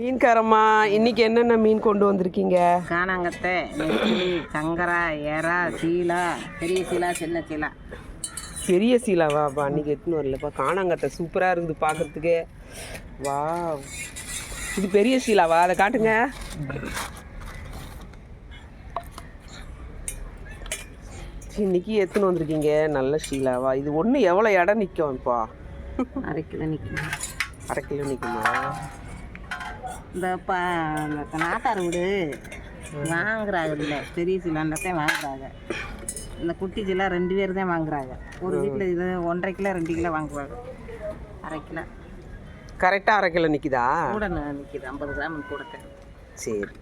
மீன்காரம்மா இன்னைக்கு என்னென்ன மீன் கொண்டு வந்திருக்கீங்க? காணாங்கத்தை நெத்திலி சங்கரா எறா சீலா பெரிய சீலா சின்ன சீலா. பெரிய சீலாவாப்பா அன்னைக்கு எடுத்துன்னு வரலப்பா. காணாங்கத்தை சூப்பராக இருக்குது பார்க்கறதுக்கு. வா இது பெரிய சீலாவா? அதை காட்டுங்க. இன்னைக்கு எடுத்துன்னு வந்திருக்கீங்க. நல்ல சீலாவா. இது ஒன்று எவ்வளோ இடம் நிற்கும் இப்போ? அரை கிலோ நிற்கும் அரை கிலோ நிற்குமா இந்த ப நாட்டார் வீடு வாங்குறாங்க இல்லை. பெரிய சீலான்றதே வாங்குறாங்க. இந்த குட்டி சீலா ரெண்டு பேர் தான் வாங்குறாங்க. ஒரு வீட்டில் இது ஒன்றரை கிலோ ரெண்டு கிலோ வாங்குவாங்க. அரை கிலோ. கரெக்டாக அரை கிலோ நிற்கிதா கூட நிற்கிது ஐம்பது கிராம் கூட சரி.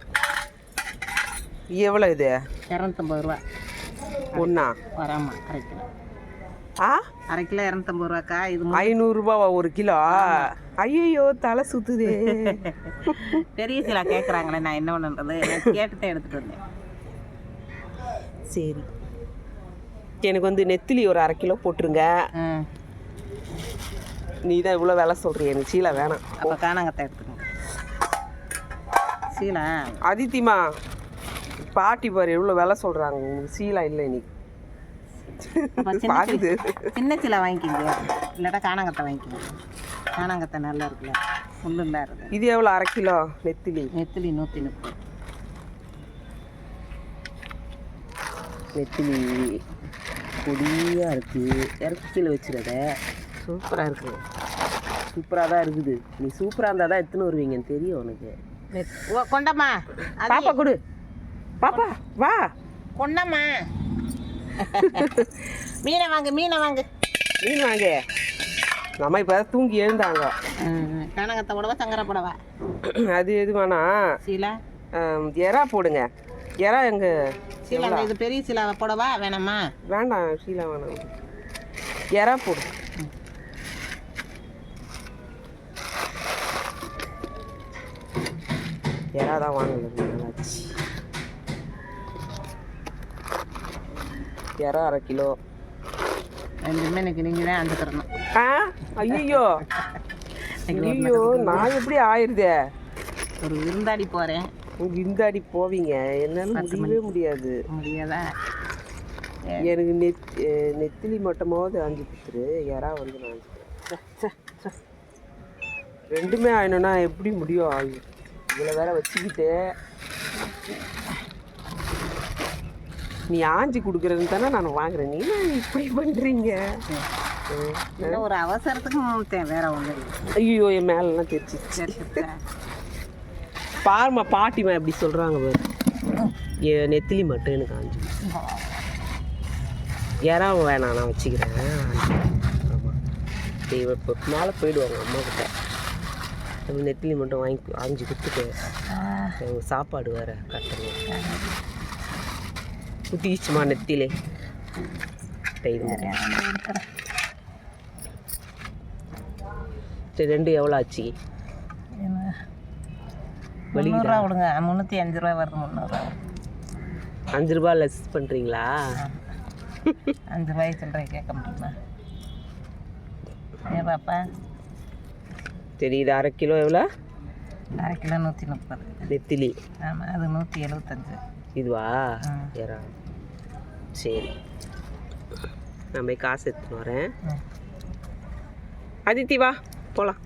எவ்வளோ இது? இரநூத்தம்பது ரூபா. ஒன்றா வராமா அரை கிலோ. அரை கிலோ இரநூத்தம்பது ரூபாக்கா இது ஐநூறுரூபாவா ஒரு கிலோ? ஐயோ தலை சுத்துதே. பெரிய சீலா கேட்குறாங்களே நான் என்ன பண்ணுறது கேட்டுட்டு எடுத்துகிட்டு வந்தேன். சரி. எனக்கு வந்து நெத்திலி ஒரு அரை கிலோ போட்டுருங்க. நீ தான் இவ்வளோ விலை சொல்கிறிய எனக்கு சீலை வேணாம். அப்போ காணாங்கத்தை எடுத்துக்கோங்க. சீலா? அதித்திமா பாட்டி பாரு எவ்வளோ விலை சொல்கிறாங்க உங்களுக்கு சீலா இல்லை இன்னைக்கு. பாக்குது சின்ன சீலா வாங்கிக்கிங்க. இல்லாட்டா காணாங்கத்தை வாங்கிக்கிங்க. காணாங்கத்தை நல்லா இருக்குல்ல. முள்ளுலாம் இருக்குது இது எவ்வளோ அரை கிலோ நெத்திலி. நெத்திலி நூற்றி முப்பது. நெத்திலி பொடியாக இருக்குது இறச்சியில் வச்சுருத சூப்பராக இருக்குது சூப்பராக தான் இருக்குது. நீ சூப்பராக இருந்தால் தான் எடுத்துன்னு வருவீங்கன்னு தெரியும் உனக்கு. ஓ கொண்டம்மா. பாப்பா கொடு. பாப்பா வா. கொண்டம்மா. மீனை வாங்கு மீனை வாங்கு. மீன் வாங்க. நம்ம இப்போ தூங்கி எழுந்தாங்க. காணாங்கத்தை போடவா சங்கரை போடவா. அது எது வேணாம் சீலா எறா போடுங்க. எறா எங்க? சீலா இது பெரிய சீலாவை போடவா வேணாமா? வேண்டாம் ஷீலா வேணாம். எறா போடு. எறா தான் வாங்கல எறா அரை கிலோ. ரெண்டுமே எனக்கு நீங்கள் தான் அஞ்சு தரணும் ஆ ஐயோ ஐயோ நான் எப்படி ஆயிருதே ஒரு விருந்தாடி போகிறேன் இந்தாடி போவீங்க. என்னால முடியவே முடியாது. முடியாதா எனக்கு நெத் நெத்திலி மட்டமாவது அஞ்சு கொடுத்துரு யாரா வந்து நான். ரெண்டுமே ஆயினோன்னா எப்படி முடியும்? இதில் வேற வச்சுக்கிட்டு. நீ ஆஞ்சி கொடுக்குறேன்னு தானே நான் வாங்குறேன். நீ இப்படி பண்ணுறீங்க ஒரு அவசரத்துக்கு வேற இல்லை. ஐயோ என் மேலெல்லாம் சரி. பாரும்மா பாட்டிமா எப்படி சொல்கிறாங்க பாரு. ஏ நெத்திலி மட்டும் எனக்கு ஆஞ்சு யாராவும் வேணாம் நான் வச்சுக்கிறேன். ஆமாம் இப்போ மேலே போயிடுவாங்க அம்மா கிட்ட. நெத்திலி மட்டும் வாங்கி ஆஞ்சு கொடுத்துட்டு. சாப்பாடு வேறு கட்டணும். குட்டிச்சுமா நெத்திலே. சரி ரெண்டு எவ்வளோ ஆச்சு என்ன? முந்நூறுரூவா கொடுங்க முந்நூற்றி அஞ்சு ரூபா வருது முந்நூறுரூவா அஞ்சு ரூபா லெஸ் பண்ணுறீங்களா அஞ்சு ரூபாய் சில்லறை கேட்க முடியுமா ஏன் பாப்பா சரி இது அரை கிலோ எவ்வளோ அரை கிலோ நூற்றி முப்பது நெத்திலி ஆமாம் அது நூற்றி எழுபத்தஞ்சு இதுவா. ஏறா சரி. நான் போய் காசு எடுத்துன்னு வரேன். அதித்தி வா போகலாம்